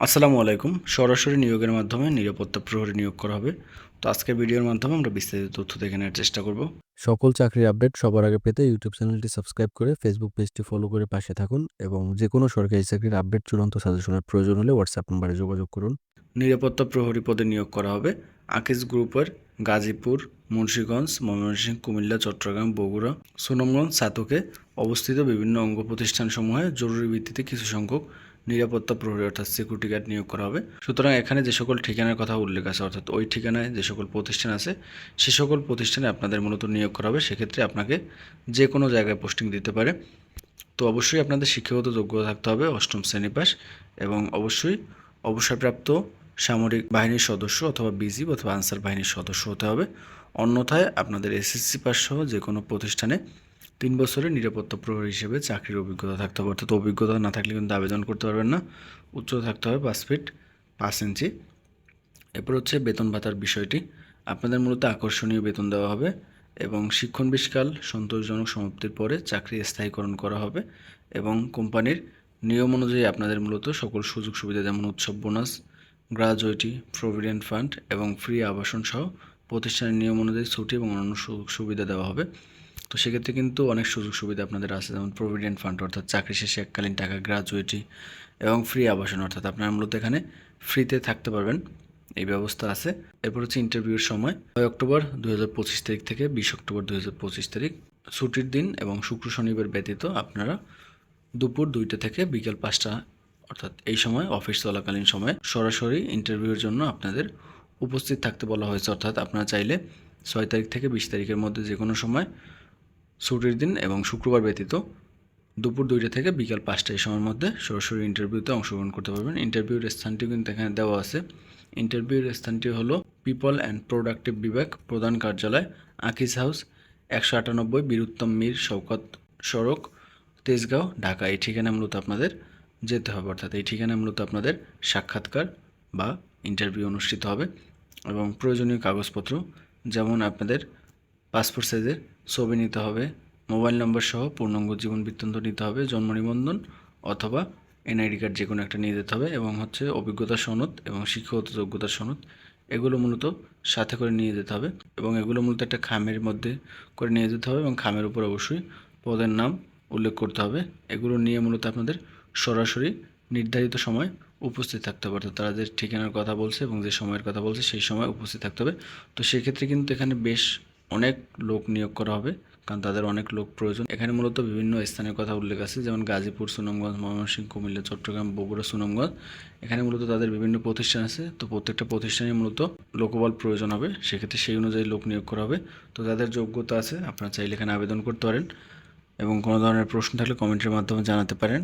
আসসালামু আলাইকুম। সরাসরি নিয়োগের মাধ্যমে নিরাপত্তা প্রহরী নিয়োগ করা হবে। তো আজকের ভিডিওর মাধ্যমে আমরা বিস্তারিত তথ্য দেখে নেওয়ার চেষ্টা করব। সকল চাকরির আপডেট সবার আগে পেতে ইউটিউব চ্যানেলটি সাবস্ক্রাইব করে ফেসবুক পেজটি ফলো করে পাশে থাকুন এবং যে কোনো সরকারি চাকরির আপডেট চূড়ান্ত সাজেশনের প্রয়োজন হলে হোয়াটসঅ্যাপ নম্বরে যোগাযোগ করুন। নিরাপত্তা প্রহরী পদে নিয়োগ করা হবে আকিজ গ্রুপের গাজীপুর মুন্সীগঞ্জ ময়মনসিংহ কুমিল্লা চট্টগ্রাম বগুড়া সুনামগঞ্জ সাতকে অবস্থিত বিভিন্ন অঙ্গ প্রতিষ্ঠানসমূহে জরুরি ভিত্তিতে কিছু সংখ্যক নিরাপত্তা প্রহরী অর্থাৎ সিকিউরিটি গার্ড নিয়োগ করা হবে। সুতরাং এখানে যে সকল ঠিকানার কথা উল্লেখ আছে, অর্থাৎ ওই ঠিকানায় যে সকল প্রতিষ্ঠান আছে, সে সকল প্রতিষ্ঠানে আপনাদের মূলত নিয়োগ করা হবে। সেক্ষেত্রে আপনাকে যে কোনো জায়গায় পোস্টিং দিতে পারে। তো অবশ্যই আপনাদের শিক্ষাগত যোগ্যতা থাকতে হবে, অষ্টম শ্রেণি পাস, এবং অবশ্যই অবসরপ্রাপ্ত সামরিক বাহিনীর সদস্য অথবা বিজি অথবা আনসার বাহিনীর সদস্য হতে হবে। অন্যথায় আপনাদের এসএসসি পাস সহ যে কোনো প্রতিষ্ঠানে তিন বছরের নিরাপত্তা প্রহরী হিসেবে চাকরির অভিজ্ঞতা থাকতে হবে। অর্থাৎ অভিজ্ঞতা না থাকলে কিন্তু আবেদন করতে পারবেন না। উচ্চতা থাকতে হবে পাঁচ ফিট পাঁচ ইঞ্চি। এরপর হচ্ছে বেতন ভাতার বিষয়টি। আপনাদের মূলত আকর্ষণীয় বেতন দেওয়া হবে এবং শিক্ষণবিষ্কাল সন্তোষজনক সমাপ্তির পরে চাকরি স্থায়ীকরণ করা হবে এবং কোম্পানির নিয়ম অনুযায়ী আপনাদের মূলত সকল সুযোগ সুবিধা যেমন উৎসব বোনাস, গ্রাজুয়েটি, প্রভিডেন্ট ফান্ড এবং ফ্রি আবাসন সহ প্রতিষ্ঠানের নিয়ম অনুযায়ী ছুটি এবং অন্যান্য সুযোগ সুবিধা দেওয়া হবে। তো সেক্ষেত্রে কিন্তু অনেক সুযোগ সুবিধা আপনাদের আছে, যেমন প্রভিডেন্ট ফান্ড অর্থাৎ চাকরি শেষে এককালীন টাকা গ্রাজুয়েটি এবং ফ্রি আবাসন, অর্থাৎ আপনারা মূলত এখানে ফ্রিতে থাকতে পারবেন। এই ব্যবস্থা আছে। এরপর হচ্ছে ইন্টারভিউর সময়। ছয় অক্টোবর দুই হাজার পঁচিশ তারিখ থেকে বিশ অক্টোবর দুই হাজার পঁচিশ তারিখ ছুটির দিন এবং শুক্র শনিবার ব্যতীত আপনারা দুপুর দুইটা থেকে বিকেল পাঁচটা, অর্থাৎ এই সময়, অফিস চলাকালীন সময়ে সরাসরি ইন্টারভিউর জন্য আপনাদের উপস্থিত থাকতে বলা হয়েছে। অর্থাৎ আপনারা চাইলে ছয় তারিখ থেকে বিশ তারিখের মধ্যে যে কোনো সময় ছুটির দিন এবং শুক্রবার ব্যতীত দুপুর দুইটা থেকে বিকাল পাঁচটা এই সময়ের মধ্যে সরাসরি ইন্টারভিউতে অংশগ্রহণ করতে পারবেন। ইন্টারভিউর স্থানটি কিন্তু এখানে দেওয়া আছে। ইন্টারভিউর স্থানটি হলো পিপল অ্যান্ড প্রোডাক্টিভ বিভাগ, প্রধান কার্যালয় আকিজ হাউস একশো আটানব্বই বীরুত্তম মীর শওকত সড়ক, তেজগাঁও, ঢাকা। এই ঠিকানা মূলত আপনাদের যেতে হবে। অর্থাৎ এই ঠিকানা মূলত আপনাদের সাক্ষাৎকার বা ইন্টারভিউ অনুষ্ঠিত হবে এবং প্রয়োজনীয় কাগজপত্র, যেমন আপনাদের পাসপোর্ট সাইজের ছবি নিতে হবে, মোবাইল নম্বর সহ পূর্ণাঙ্গ জীবন বৃত্তান্ত নিতে হবে, জন্ম নিবন্ধন অথবা এনআইডি কার্ড যে কোনো একটা নিয়ে যেতে হবে এবং হচ্ছে অভিজ্ঞতা সনদ এবং শিক্ষাগত যোগ্যতার সনদ, এগুলো মূলত সাথে করে নিয়ে যেতে হবে এবং এগুলো মূলত একটা খামের মধ্যে করে নিয়ে যেতে হবে এবং খামের উপর অবশ্যই পদের নাম উল্লেখ করতে হবে। এগুলো নিয়ে মূলত আপনাদের সরাসরি নির্ধারিত সময় উপস্থিত থাকতে হবে তারা যে ঠিকানার কথা বলছে এবং যে সময়ের কথা বলছে সেই সময় উপস্থিত থাকতে হবে। তো সেক্ষেত্রে কিন্তু এখানে বেশ অনেক লোক নিয়োগ করা হবে, কারণ তাদের অনেক লোক প্রয়োজন। এখানে মূলত বিভিন্ন স্থানের কথা উল্লেখ আছে, যেমন গাজীপুর, সুনামগঞ্জ, ময়মনসিংহ, কুমিল্লা, চট্টগ্রাম, বগুড়া, সুনামগঞ্জ। এখানে মূলত তাদের বিভিন্ন প্রতিষ্ঠান আছে। তো প্রত্যেকটা প্রতিষ্ঠানে মূলত লোকবল প্রয়োজন হবে, সেক্ষেত্রে সেই অনুযায়ী লোক নিয়োগ করা হবে। তো তাদের যোগ্যতা আছে, আপনারা চাইলে এখানে আবেদন করতে পারেন এবং কোনো ধরনের প্রশ্ন থাকলে কমেন্টের মাধ্যমে জানাতে পারেন।